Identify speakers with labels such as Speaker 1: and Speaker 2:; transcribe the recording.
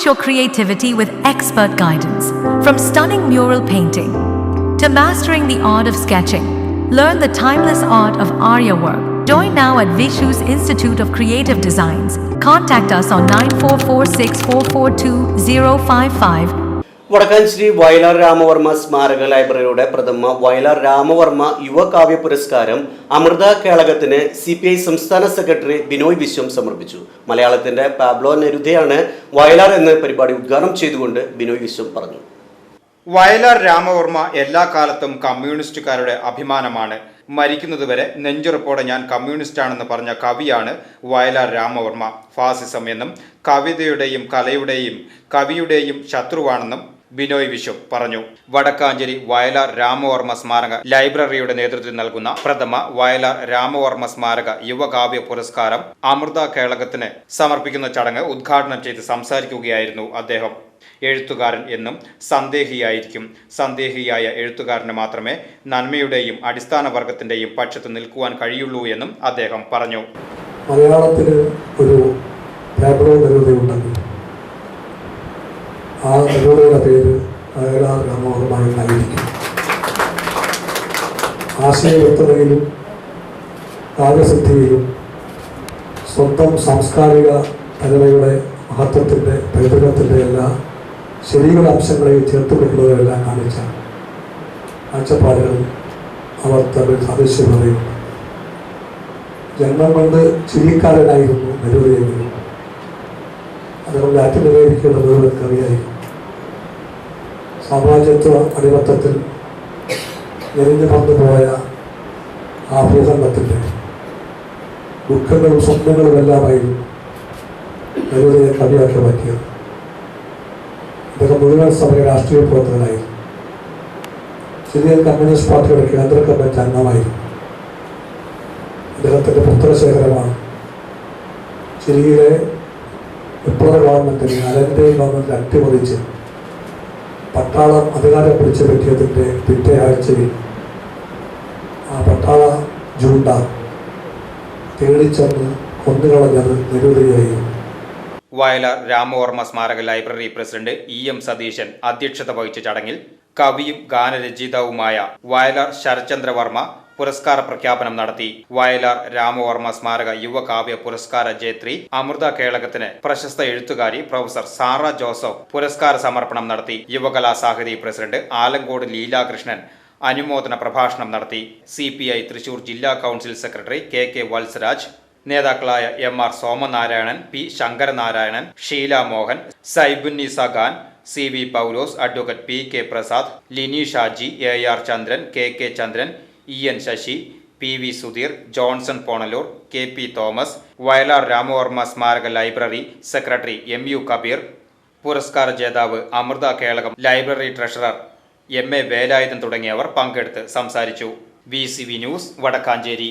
Speaker 1: Unleash your creativity with expert guidance. From stunning mural painting to mastering the art of sketching, learn the timeless art of Arya work. Join now at Vishu's Institute of Creative Designs. Contact us on 9446442055
Speaker 2: Vadakkanchery Vayalar Ramavarma സ്മാരക ലൈബ്രറിയുടെ പ്രഥമ വയലാർ രാമവർമ്മ യുവകാവ്യ പുരസ്കാരം അമൃത കേളകത്തിന് C P I സംസ്ഥാന secretary Binoy Viswam സമർപ്പിച്ചു. മലയാളത്തിന്റെ Pablo നെരുദയാണ് Vayalar എന്ന പരിപാടി ഉദ്ഘാടനം ചെയ്തുകൊണ്ട് ബിനോയ് വിശ്വം പറഞ്ഞു.
Speaker 3: വയലാർ രാമവർമ്മ എല്ലാ കാലത്തും കമ്മ്യൂണിസ്റ്റുകാരുടെ അഭിമാനമാണ്. മരിക്കുന്നതുവരെ നെഞ്ചുറപ്പോടെ ഞാൻ കമ്മ്യൂണിസ്റ്റ് ആണെന്ന് പറഞ്ഞ കവിയാണ് വയലാർ രാമവർമ്മ. ഫാസിസം എന്നും കവിതയുടെയും കലയുടെയും കവിയുടെയും ശത്രുവാണെന്നും ബിനോയ് വിശ്വം പറഞ്ഞു. വടക്കാഞ്ചേരി വയലാർ രാമവർമ്മ സ്മാരക ലൈബ്രറിയുടെ നേതൃത്വത്തിൽ നൽകുന്ന പ്രഥമ വയലാർ രാമവർമ്മ സ്മാരക യുവകാവ്യ പുരസ്കാരം അമൃത കേളകത്തിന് സമർപ്പിക്കുന്ന ചടങ്ങ് ഉദ്ഘാടനം ചെയ്ത് സംസാരിക്കുകയായിരുന്നു അദ്ദേഹം. എഴുത്തുകാരൻ എന്നും സന്ദേഹിയായിരിക്കും. സന്ദേഹിയായ എഴുത്തുകാരന് മാത്രമേ നന്മയുടെയും അടിസ്ഥാന വർഗത്തിന്റെയും പക്ഷത്ത് നിൽക്കുവാൻ കഴിയുള്ളൂ എന്നും അദ്ദേഹം പറഞ്ഞു.
Speaker 4: മലയാളത്തിന് ഒരു നെരൂദയുണ്ടെങ്കിൽ ആ നെരൂദയുടെ പേര് വയലാർ രാമോഹമായി എന്നായിരിക്കും ആശയവ്യക്തതയിലും കാവ്യസിദ്ധിയിലും സ്വന്തം സാംസ്കാരിക തലവയുടെ മഹത്വത്തിന്റെ പൈതൃകത്തിന്റെ എല്ലാ ശരിയുടെ അംശങ്ങളെയും ചേർത്ത് പിടിക്കുന്നതെല്ലാം കാണിച്ച കാഴ്ചപ്പാടുകളിൽ അവർ തമ്മിൽ സാദൃശ്യമുള്ളവയുണ്ട് ജന്മം കൊണ്ട് ചിരിക്കാരനായിരുന്നു നെഹ്റുവിനെങ്കിലും അതുകൊണ്ട് ലാറ്റിൻ അമേരിക്കയുടെ കവിയായിരുന്നു. സാമ്രാജ്യത്വ അടിമത്തത്തിൽ എരിഞ്ഞു വന്നു പോയ ആ ഭൂഖണ്ഡത്തിന്റെ ദുഃഖങ്ങളും സ്വപ്നങ്ങളും എല്ലാമായി നെഹ്റുവിനെ കവിയാക്കി മാറ്റിയത് അദ്ദേഹം മുഴുവൻ സമയ രാഷ്ട്രീയ പ്രവർത്തകനായിരുന്നു സിറിയൻ കമ്മ്യൂണിസ്റ്റ് പാർട്ടിയുടെ കേന്ദ്ര കമ്മിറ്റി അംഗമായിരുന്നു അദ്ദേഹത്തിന്റെ പുത്രശേഖരമാണ്. ചിലിയിലെ വിപ്ലവ ഗവൺമെന്റിനെ അലന്റെ ഗവൺമെന്റ് അട്ടിമറിച്ച് പട്ടാളം അധികാരം പിടിച്ചു പറ്റിയതിന്റെ പിറ്റേ ആഴ്ചയിൽ ആ പട്ടാള ജൂണ്ട തേടിച്ചെന്ന് കൊന്നുകളഞ്ഞത് നിരൂപയായിരുന്നു
Speaker 3: വയലാർ രാമവർമ്മ സ്മാരക library president E M Satheesan അധ്യക്ഷത വഹിച്ച ചടങ്ങിൽ കവിയും ഗാനരചയിതാവുമായ വയലാർ ശരചന്ദ്രവർമ്മ പുരസ്കാര പ്രഖ്യാപനം നടത്തി. വയലാർ രാമവർമ്മ സ്മാരക യുവകാവ്യ പുരസ്കാര ജേത്രി അമൃത കേളകത്തിന് പ്രശസ്ത എഴുത്തുകാരി പ്രൊഫസർ സാറ ജോസഫ് പുരസ്കാര സമർപ്പണം നടത്തി. യുവകലാ സാഹിതി പ്രസിഡന്റ് ആലങ്കോട് ലീലാകൃഷ്ണൻ അനുമോദന പ്രഭാഷണം നടത്തി. സി പി ഐ തൃശൂർ ജില്ലാ council secretary K K Valsaraj നേതാക്കളായ M R Somanarayanan P Sankaranarayanan Sheela Mohan Saibunnisa Khan C V Paulose advocate P K Prasad Lini Shaji A R Chandran K K Chandran E N Sasi P V Sudheer Johnson Ponaloor K P Thomas Vayalar Ramavarma സ്മാരക library secretary M U Kabeer പുരസ്കാര ജേതാവ് Amrita Kelakam library treasurer M A Velayudhan തുടങ്ങിയവർ പങ്കെടുത്ത് സംസാരിച്ചു. V C V news Vadakkanchery.